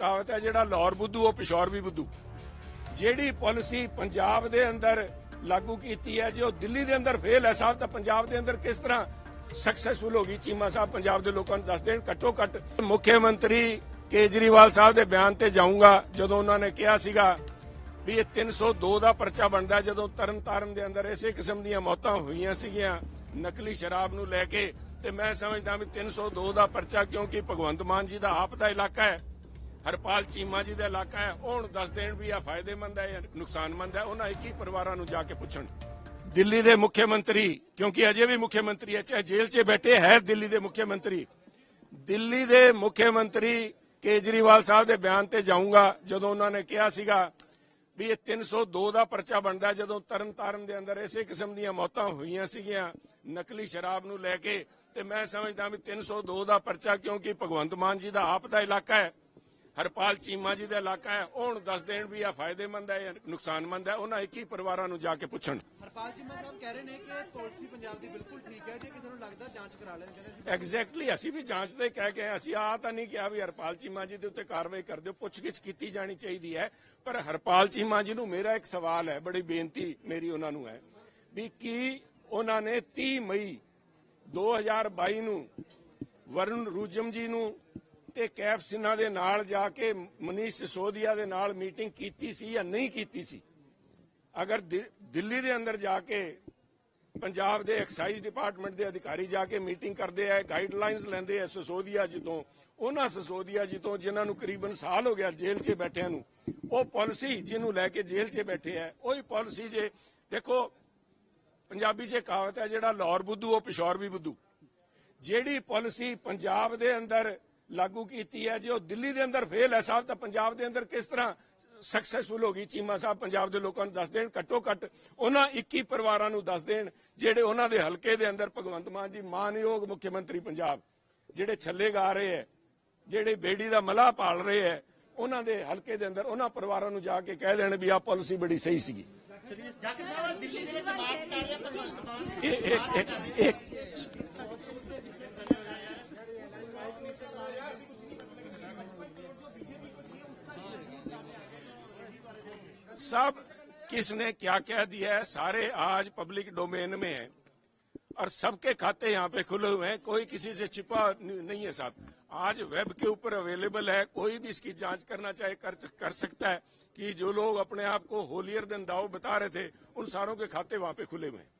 ਕਹਾਵਤ ਹੈ ਜਿਹੜਾ ਲਾਹੌਰ ਬੁੱਧੂ, ਉਹ ਪਿਸ਼ੌਰ ਵੀ ਬੁੱਧੂ। ਜਿਹੜੀ ਪਾਲਿਸੀ ਪੰਜਾਬ ਦੇ ਅੰਦਰ ਲਾਗੂ ਕੀਤੀ ਹੈ, ਜੇ ਉਹ ਦਿੱਲੀ ਦੇ ਅੰਦਰ ਫੇਲ ਹੈ ਸਾਹਿਬ, ਤਾਂ ਪੰਜਾਬ ਦੇ ਅੰਦਰ ਕਿਸ ਤਰ੍ਹਾਂ ਸਕਸੈਸਫੁਲ ਹੋ ਗਈ? ਚੀਮਾ ਸਾਹਿਬ ਪੰਜਾਬ ਦੇ ਲੋਕਾਂ ਨੂੰ ਦੱਸ ਦੇਣ, ਘੱਟੋ ਘੱਟ। ਮੁੱਖ ਮੰਤਰੀ ਕੇਜਰੀਵਾਲ ਸਾਹਿਬ ਦੇ ਬਿਆਨ ਤੇ ਜਾਊਂਗਾ, ਜਦੋਂ ਉਹਨਾਂ ਨੇ ਕਿਹਾ ਸੀਗਾ ਵੀ ਇਹ 302 ਦਾ ਪਰਚਾ ਬਣਦਾ ਜਦੋਂ ਤਰਨਤਾਰਨ ਦੇ ਅੰਦਰ ਇਸੇ ਕਿਸਮ ਦੀਆਂ ਮੌਤਾਂ ਹੋਈਆਂ ਸੀਗੀਆਂ, ਨਕਲੀ ਸ਼ਰਾਬ ਨੂੰ ਲੈ ਕੇ। ਤੇ ਮੈਂ ਸਮਝਦਾ ਵੀ 302 ਦਾ ਪਰਚਾ ਕਿਉਂਕਿ ਭਗਵੰਤ ਮਾਨ ਜੀ ਦਾ ਆਪ ਦਾ ਇਲਾਕਾ ਹੈ ਹਰਪਾਲ ਚੀਮਾ ਜੀ ਦਾ ਇਲਾਕਾ ਹੈ, ਉਹ ਹੁਣ ਦੱਸ ਦੇਣ ਵੀ ਆ ਫਾਇਦੇਮੰਦ ਹੈ ਜਾਂ ਨੁਕਸਾਨਮੰਦ ਹੈ, ਉਹਨਾਂ 21 ਪਰਿਵਾਰਾਂ ਨੂੰ ਜਾ ਕੇ ਪੁੱਛਣ। ਦਿੱਲੀ ਦੇ ਮੁੱਖ ਮੰਤਰੀ, ਕਿਉਂਕਿ ਅਜੇ ਵੀ ਮੁੱਖ ਮੰਤਰੀ ਹੈ, ਚਾਹੇ ਜੇਲ੍ਹ 'ਚ ਬੈਠੇ ਹੈ ਦਿੱਲੀ ਦੇ ਮੁੱਖ ਮੰਤਰੀ। ਦਿੱਲੀ ਦੇ ਮੁੱਖ ਮੰਤਰੀ ਕੇਜਰੀਵਾਲ ਸਾਹਿਬ ਦੇ ਬਿਆਨ ਤੇ ਜਾਊਂਗਾ, ਜਦੋਂ ਉਹਨਾਂ ਨੇ ਕਿਹਾ ਸੀਗਾ ਵੀ ਇਹ 302 ਦਾ ਪਰਚਾ ਬਣਦਾ, ਜਦੋਂ ਤਰਨਤਾਰਨ ਦੇ ਅੰਦਰ ਇਸੇ ਕਿਸਮ ਦੀਆਂ ਮੌਤਾਂ ਹੋਈਆਂ ਸੀਗੀਆਂ, ਨਕਲੀ ਸ਼ਰਾਬ ਨੂੰ ਲੈ ਕੇ, ਤੇ ਮੈਂ ਸਮਝਦਾ ਵੀ 302 ਦਾ ਪਰਚਾ ਕਿਉਂਕਿ ਭਗਵੰਤ ਮਾਨ ਜੀ ਦਾ ਆਪ ਦਾ ਇਲਾਕਾ ਹੈ ਹਰਪਾਲ ਚੀਮਾ ਜੀ ਦਾ ਇਲਾਕਾ ਹੈ ਉਹ ਹੁਣ ਦੱਸ ਦੇਣ ਵੀ ਆ ਫਾਇਦੇਮੰਦ ਹੈ ਜਾਂ ਨੁਕਸਾਨਮੰਦ ਹੈ ਉਹਨਾਂ 21 ਪਰਿਵਾਰਾਂ ਨੂੰ ਜਾ ਕੇ ਪੁੱਛਣ ਹਰਪਾਲ ਚੀਮਾ ਸਾਹਿਬ ਕਹਿ ਰਹੇ ਨੇ ਕਿ ਪਾਲਿਸੀ ਪੰਜਾਬ ਦੀ ਬਿਲਕੁਲ ਠੀਕ ਹੈ ਜੇ ਕਿਸੇ ਨੂੰ ਲੱਗਦਾ ਜਾਂਚ ਕਰਾ ਲੈਣ ਕਹਿੰਦੇ ਸੀ ਐਗਜ਼ੈਕਟਲੀ ਅਸੀਂ ਵੀ ਜਾਂਚ ਦੇ ਕਹਿ ਕੇ। ਅਸੀਂ ਆ ਤਾਂ ਨਹੀਂ ਕਿਹਾ ਵੀ ਹਰਪਾਲ ਚੀਮਾ ਜੀ ਦੇ ਉੱਤੇ ਕਾਰਵਾਈ ਕਰ ਦਿਓ ਪੁੱਛਗਿੱਛ ਕੀਤੀ ਜਾਣੀ ਚਾਹੀਦੀ ਹੈ ਪਰ ਹਰਪਾਲ ਚੀਮਾ ਜੀ ਨੂੰ ਮੇਰਾ ਇੱਕ ਸਵਾਲ ਹੈ ਬੜੀ ਬੇਨਤੀ ਮੇਰੀ ਉਹਨਾਂ ਨੂੰ ਹੈ ਵੀ ਕੀ ਉਹਨਾਂ ਨੇ 30 ਮਈ 2022 ਨੂੰ ਵਰੁਣ ਰੂਜਮ ਜੀ ਨੂੰ ਤੇ ਕੈਪ ਸਿਨਹਾ ਦੇ ਨਾਲ ਜਾ ਕੇ ਮਨੀਸ਼ ਸਿਸੋਦੀਆ ਦੇ ਨਾਲ ਮੀਟਿੰਗ ਕੀਤੀ ਸੀ ਜਾਂ ਨਹੀਂ ਕੀਤੀ ਸੀ? ਅਗਰ ਦਿੱਲੀ ਦੇ ਅੰਦਰ ਜਾ ਕੇ, ਪੰਜਾਬ ਦੇ ਐਕਸਾਈਜ਼ ਡਿਪਾਰਟਮੈਂਟ ਦੇ ਅਧਿਕਾਰੀ ਜਾ ਕੇ ਮੀਟਿੰਗ ਕਰਦੇ ਆ, ਗਾਈਡਲਾਈਨਸ ਲੈਂਦੇ ਆ ਸਸੋਦੀਆ ਜੀ ਤੋਂ ਉਹਨਾਂ ਸਸੋਦੀਆ ਜੀ ਤੋਂ ਜਿਨ੍ਹਾਂ ਨੂੰ ਕਰੀਬਨ ਸਾਲ ਹੋ ਗਿਆ ਜੇਲ੍ਹ 'ਚ ਬੈਠਿਆਂ ਨੂੰ, ਉਹ ਪਾਲਿਸੀ ਜਿਹਨੂੰ ਲੈ ਕੇ ਜੇਲ੍ਹ 'ਚ ਬੈਠੇ ਆ, ਉਹੀ ਪਾਲਿਸੀ ਜੇ ਦੇਖੋ, ਪੰਜਾਬੀ 'ਚ ਕਹਾਵਤ ਹੈ ਜਿਹੜਾ ਲਾਹੌਰ ਬੁੱਧੂ, ਉਹ ਪਿਸ਼ੌਰ ਵੀ ਬੁੱਧੂ। ਜਿਹੜੀ ਪਾਲਿਸੀ ਪੰਜਾਬ ਦੇ ਅੰਦਰ ਲਾਗੂ ਕੀਤੀ ਹੈ ਜੇ ਉਹ ਦਿੱਲੀ ਦੇ ਅੰਦਰ ਫੇਲ ਹੈ ਸਾਹਿਬ ਤਾਂ ਪੰਜਾਬ ਦੇ ਅੰਦਰ ਕਿਸ ਤਰ੍ਹਾਂ ਸਕਸੈਸਫੁਲ ਹੋ ਗਈ? ਚੀਮਾ ਸਾਹਿਬ ਪੰਜਾਬ ਦੇ ਲੋਕਾਂ ਨੂੰ ਦੱਸ ਦੇਣ ਘੱਟੋ ਘੱਟ ਉਹਨਾਂ 21 ਪਰਿਵਾਰਾਂ ਨੂੰ ਦੱਸ ਦੇਣ ਜਿਹੜੇ ਉਹਨਾਂ ਦੇ ਹਲਕੇ ਦੇ ਅੰਦਰ ਭਗਵੰਤ ਮਾਨ ਜੀ ਮਾਨਯੋਗ ਮੁੱਖ ਮੰਤਰੀ ਪੰਜਾਬ ਜਿਹੜੇ ਛੱਲੇ ਗਾ ਰਹੇ ਹੈ ਜਿਹੜੇ ਬੇੜੀ ਦਾ ਮਲਾਹ ਪਾਲ ਰਹੇ ਹੈ ਉਹਨਾਂ ਦੇ ਹਲਕੇ ਦੇ ਅੰਦਰ ਉਹਨਾਂ ਪਰਿਵਾਰਾਂ ਨੂੰ ਜਾ ਕੇ ਕਹਿ ਦੇਣ ਵੀ ਆਹ ਪਾਲਿਸੀ ਬੜੀ ਸਹੀ ਸੀਗੀ। ਇਹ सब किसने क्या क्या दिया है सारे आज पब्लिक डोमेन में है और सबके खाते यहाँ पे खुले हुए हैं। कोई किसी से छिपा नहीं है साहब। आज वेब के ऊपर अवेलेबल है कोई भी इसकी जाँच करना चाहे कर, कर सकता है कि जो लोग अपने आप को होलियर दिन दाव बता रहे थे उन सारों के खाते वहाँ पे खुले हुए हैं।